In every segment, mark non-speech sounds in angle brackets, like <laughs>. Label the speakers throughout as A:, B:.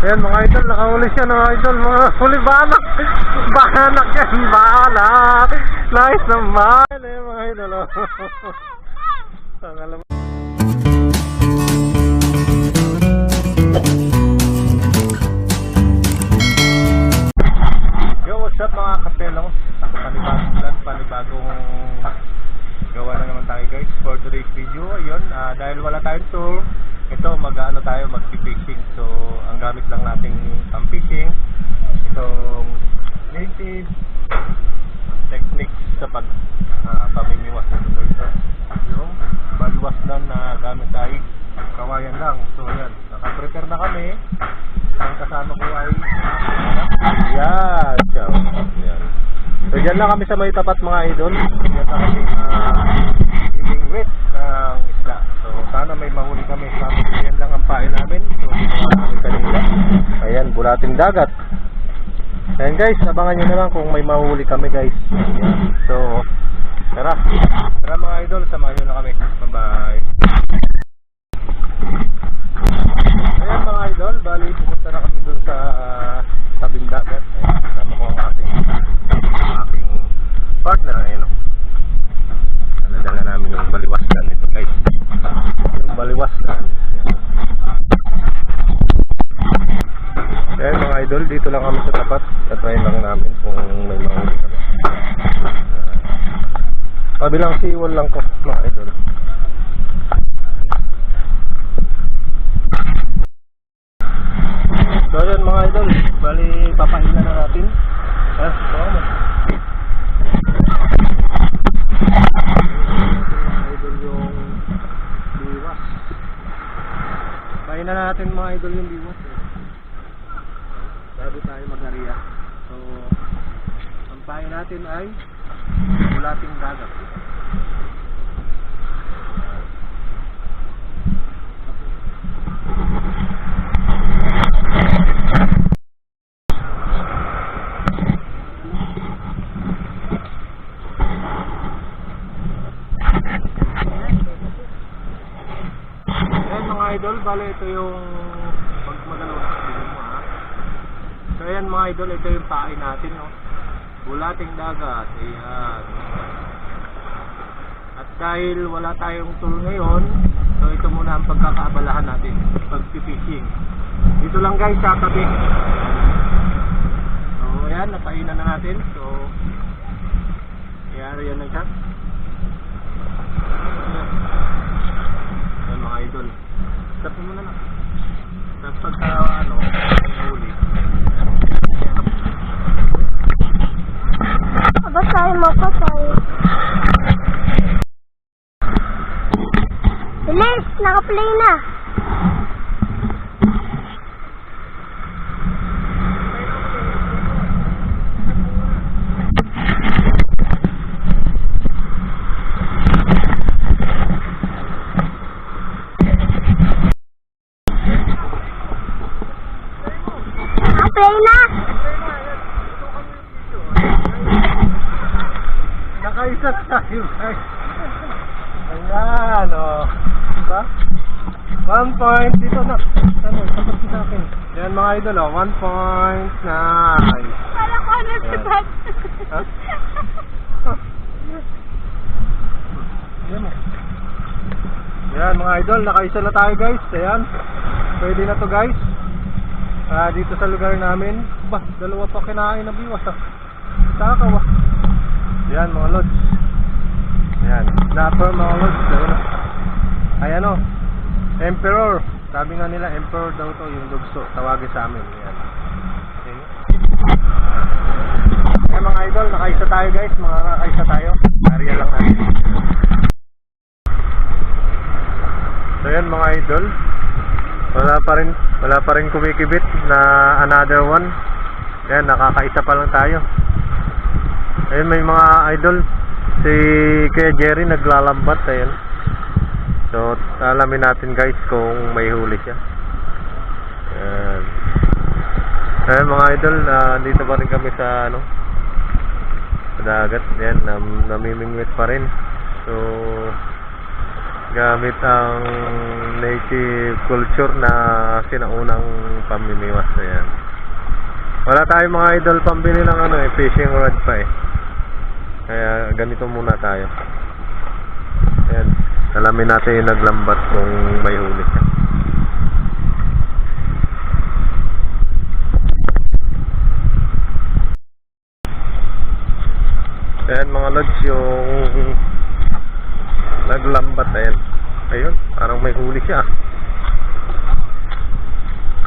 A: Ayan mga idol, nakahuli siya mga idol, mga huli banak. Banak yan, banak. Nice naman. Ayan mga idol. Oh. <laughs> Ang alam Yo, what's up mga kapelo? Panibagong vlog, panibagong gawa na naman tayo guys for today's video. Ayun, ah, dahil wala tayong tour, ito mag-ano tayo, mag-fishing. So, ang gamit lang nating pang-fishing, itong native techniques sa pag ah, pamimiwas ng ito. Yung baluwas lang na gamit tayo, kawayan lang. So, yan, nakaprepare na kami. Ang kasama ko ay yan, ciao. Yan. So dyan lang kami sa may tapat mga idol. Dyan lang kami uh, giving wet ng isla. So sana may mahuli kami. Sabi ko yan lang ang pain namin. So dito kami kanina. Ayan, bulating dagat. Ayan guys, abangan nyo na lang kung may mahuli kami guys. So, tara. Tara mga idol, samahan nyo na kami. Bye-bye. Ayan mga idol, bali pupunta na kami dun sa uh, tabing dagat. Ayan, kasama ko ang aking, aking partner. Ayan o. Nadala namin yung baliwasdan ito guys. Yung baliwasdan. Ayan. Mga idol, dito lang kami sa tapat. Tatry lang namin kung may mahuli kami. Uh, kabilang siwal lang ko mga idol. So yun mga idol, bali papahinan na natin. Ha? So. Pahinan na natin mga idol yung biwas. Mag-area. So, ang pahin natin ay mulating dagat. Idol, bale ito yung pag magalaw sa tingin mo ha. So ayan mga idol, ito yung pain natin no. Bulating dagat, ayan. At dahil wala tayong tour ngayon, so ito muna ang pagkakaabalahan natin, pag-fishing. Dito lang guys sa tabi. So ayan, napainan na natin. So, ayan, yan na siya. Ayan. Ayan mga idol. Mo muna lang. Tapos pagka ano, huli.
B: Basahin mo ko sa'yo. Naka-play na! Naka-play na!
A: Nakaisa tayo guys. Ayan o. Oh. Diba? One point dito na. Ano, sapat sa akin. Ayan mga idol o. One point. Nice.
B: Kala ko ano si. Bob.
A: Ha? Ayan mga idol. Nakaisa na tayo guys. Ayan. Pwede na to guys. Ah, dito sa lugar namin. Ba, dalawa pa kinain na biwas ah. Takaw ah. Ayan mga lods. Ayan. Snapper mga lods. Ayan o. Ayan o. Emperor. Sabi nga nila, Emperor daw to yung lugso. Tawagin sa amin. Ayan. Okay. Ayan mga idol, nakaisa tayo guys. Mga nakaisa tayo. Area lang natin. So ayan mga idol. Wala pa rin, wala pa rin kumikibit na another one. Ayan, nakakaisa pa lang tayo. Ayun may mga idol si Kuya Jerry naglalambat ayun. So alamin natin guys kung may huli siya. Ayan. Ayun mga idol, ah, dito pa rin kami sa ano sa dagat. Ayan, nam namimingwit pa rin. So gamit ang native culture na sinaunang pamimiwas na yan. Wala tayong mga idol pambili ng ano eh, fishing rod pa eh. Kaya ganito muna tayo. Alamin natin yung naglambat kung may huli siya. Ayan mga lods yung naglambat ayan. Ayun, parang may huli siya.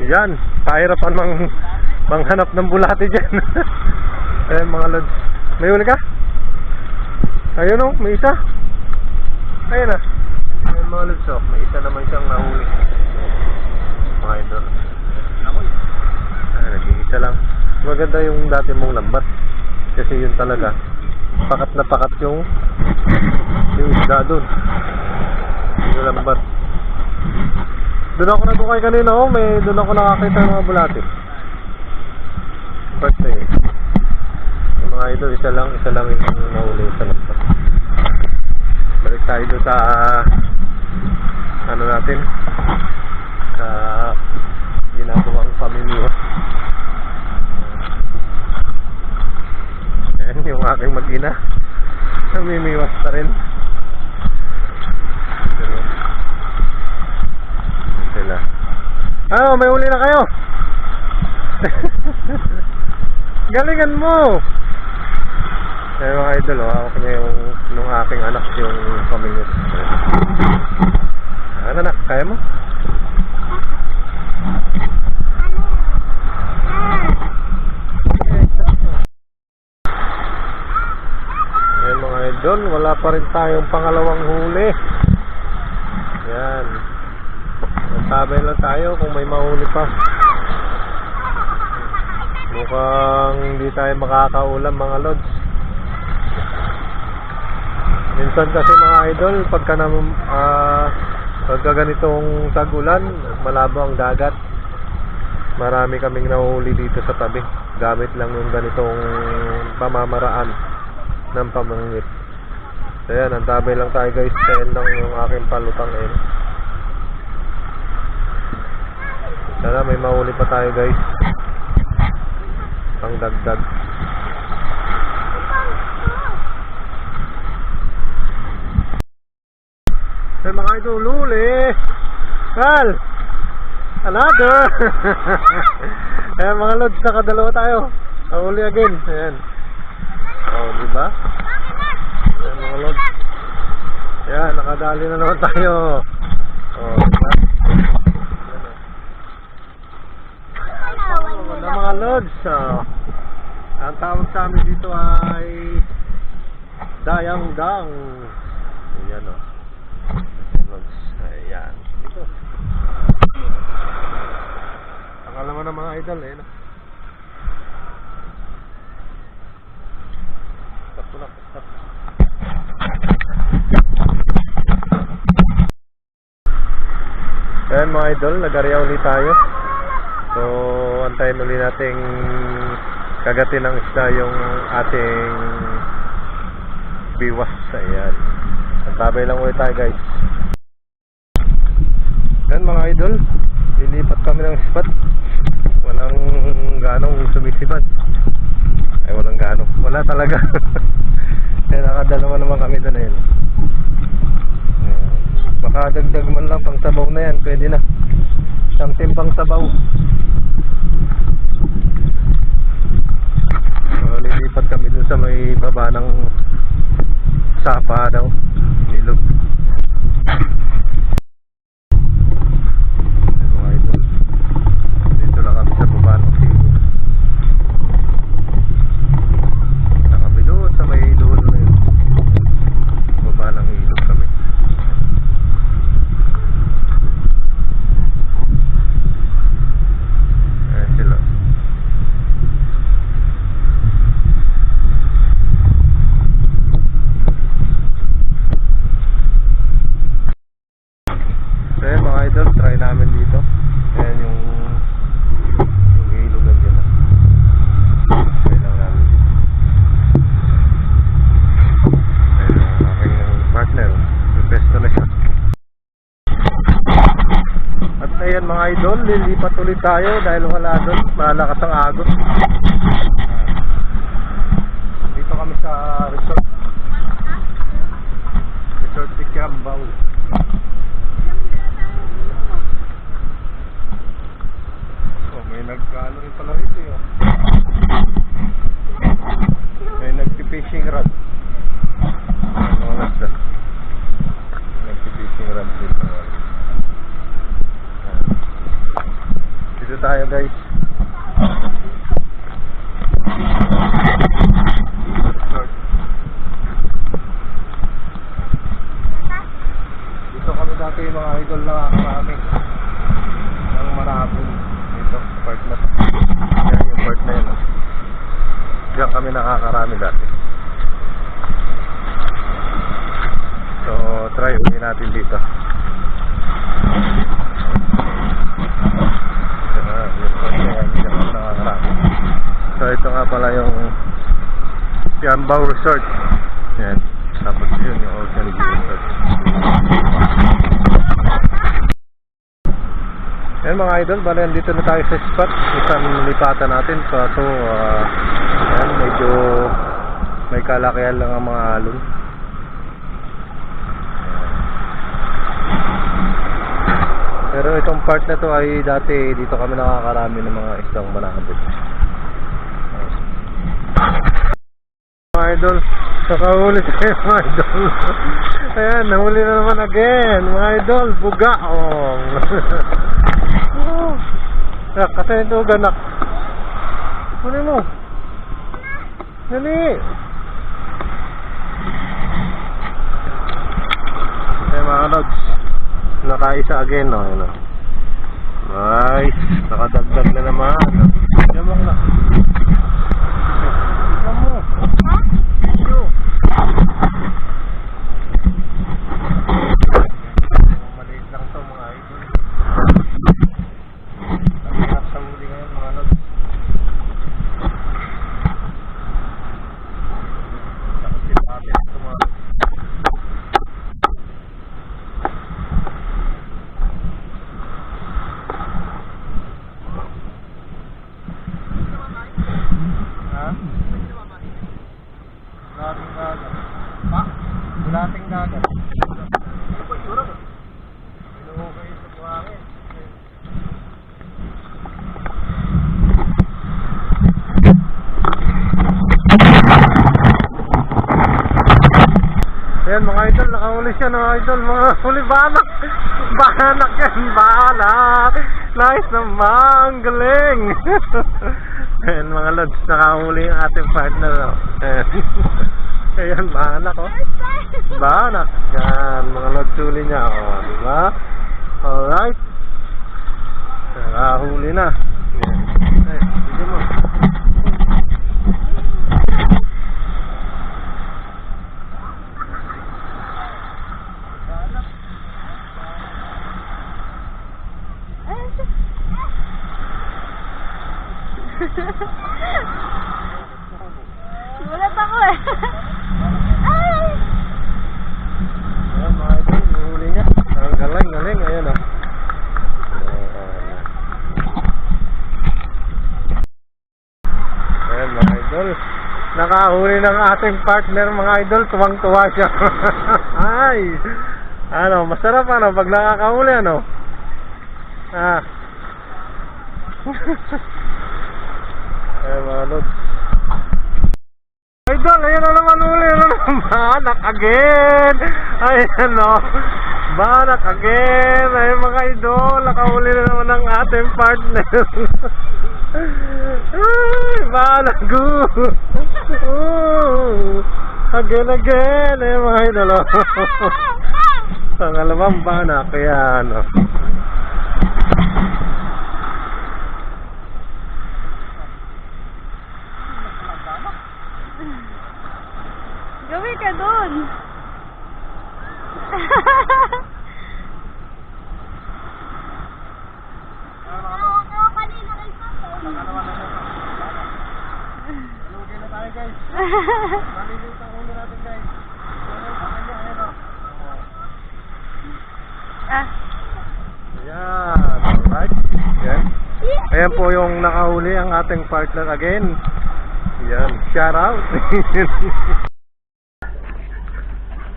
A: Yan, pahirapan mang manghanap ng bulate dyan. <laughs> ayan mga lods. May huli ka? Ayun oh, may isa. Ayun na. Ayun mga lods oh, may isa naman siyang nahuli. Mga idol. Ay, naging isa lang. Maganda yung dati mong lambat. Kasi yun talaga. Pakat na pakat yung yung isda doon. Yung lambat. Doon ako nagkukay kanina oh, may doon ako nakakita ng mga bulate. Birthday. Yung mga idol, isa lang, isa lang yung nahuli sa lambat. Tayo doon sa ano natin sa ginagawang pamilya. Ayan yung aking mag-ina. Namimiwas pa rin. Sila. Ano, may uli na kayo? <laughs> Galingan mo! Kaya mga idol, oh, hawak niya yung nung aking anak yung pamilya. Ano na, kaya mo? Ayan mga idol, wala pa rin tayong pangalawang huli. Yan. Magtabay lang tayo kung may mahuli pa. Mukhang hindi tayo makakaulam mga lods. Minsan kasi mga idol, pagka na, ah, pagka ganitong tag-ulan, malabo ang dagat. Marami kaming nahuli dito sa tabi. Gamit lang yung ganitong pamamaraan ng pamangit. So yan, ang tabay lang tayo guys. Kaya lang yung aking palutang eh. Sana may mahuli pa tayo guys. Pang dagdag. Hey mga idol, huli! Kal! Another! <laughs> Ayan mga lods, nakadalawa tayo. Nahuli again. Ayan. Oh, di ba? Ayan mga lods. Ayan, nakadali na naman tayo. Oh, di ba? Oh, na mga lods. Oh. Ang tawag sa amin dito ay Dayang Dang. Ayan oh. Dito. Pangalaman ng mga idol eh. No? Stop ko na. Stop. Ayan mga idol, nag-area ulit tayo. So, antayin ulit nating kagatin ng isda yung ating biwas. Ayan. Antabay lang ulit tayo guys. Ayan mga idol, lilipat kami ng spot. Walang ganong sumisibad. Ay, walang gano. Wala talaga. <laughs> Kaya nakadalawa naman kami doon ayun. Makadagdag man lang pang sabaw na yan, pwede na. Isang timpang sabaw. So, lilipat kami dun sa may baba ng sapa daw. Nilog. Ayan, mga idol. Dito lang kami sa baba ng silog. Na kami doon sa may dulo na yun. Baba ng ilog kami. Ayan sila. Lilipat ulit tayo dahil wala doon. Malakas ang agos. Dito kami sa resort. Resort de Kiambao. Oh, may nagkaano rin pala rito eh. oh. May nagpi-fishing rod. Ano mga nagda? Nagpi-fishing rod dito. Dito tayo guys. Resort. Dito kami dati mga idol na kami. Ang marabong dito, part na. Yan yung part na yun. oh. Diyan kami nakakarami dati. So, try ulit natin dito. Ah, yung part na yan, diyan kami nakakarami. So, ito nga pala yung Piambao Resort. Yan. Tapos yun yung Ocean View Resort. Yan mga idol, bali dito na tayo sa spot. Isang lipatan natin. Kaso, ah, yan, medyo may kalakihan lang ang mga alon. Pero itong part na to ay dati dito kami nakakarami ng mga isang manakabot. Mga idol, nakahuli tayo <laughs> mga idol. Ayan, nahuli na naman again. Mga idol, bugaong. Oh. Kasi ito ganak. Kunin mo. Dali. Eh mga lods, nakaisa again, no? Yun, no? Nice. Nakadagdag na naman. Yamak na. Tignan mo. Video. Maliit lang to mga idol. Ang hirap sa huli ngayon mga lods. Tapos tinapit ito mga lods. Ha? Dating dagat. Pa? Dating dagat. Ano po yung mo? Inuukay sa buhangin. Ayan mga idol, nakahuli siya mga idol, mga huli banak. Banak yan, banak. Nice naman, galing. <laughs> Ayan mga lods, nakahuli yung ating partner. Oh. <laughs> Ayan. Ayan, banak oh. Banak. Yan, mga lods huli niya. Oh, di ba? Alright. Nakahuli na. Ayan. Ay, sige mo.
B: Gulat ako eh. Ay!
A: Ayan mga yung huli niya. Ang galing, galing. Ayan oh. Ayan idol. Nakahuli ng ating partner mga idol. Tuwang-tuwa siya. <laughs> Ay! Ano, masarap ano pag nakakahuli ano? Ah. <laughs> Ayan mga. Idol, ayan na naman uli. Ano naman? <laughs> Banak again. Ayan no. Banak again. Ayan mga idol. Nakahuli na naman ang ating partner. <laughs> Ay, banak <laughs> go. Again, again. Ayan mga idol. oh. Pangalawang banak. Ayan. Oh.
B: Ka dun.
A: Maliliit ang ulo natin guys. Ayan, ayan,
B: ah,
A: Ayan, alright. po yung nakahuli ang ating partner again. Yan, shout out. <laughs>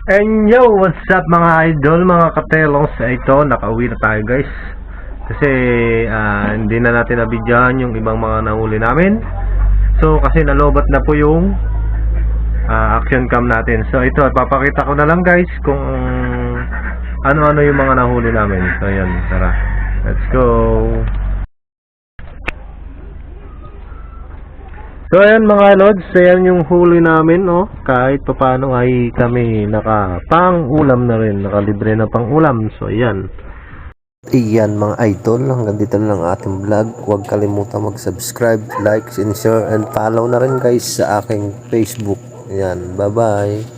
A: And yo, what's up mga idol, mga katelos? Ito, nakauwi na tayo guys. Kasi ah, hindi na natin nabidyahan yung ibang mga nahuli namin. So kasi nalobat na po yung ah, action cam natin. So ito, papakita ko na lang guys kung ano-ano yung mga nahuli namin. So yan, tara. Let's go. So ayan mga lods, ayan yung huli namin, no? Kahit papano ay kami naka pang ulam na rin, nakalibre na pang ulam. So ayan.
C: Iyan mga idol, hanggang dito lang ating vlog. Huwag kalimutan mag-subscribe, like, and share, and follow na rin guys sa aking Facebook. Ayan, bye-bye.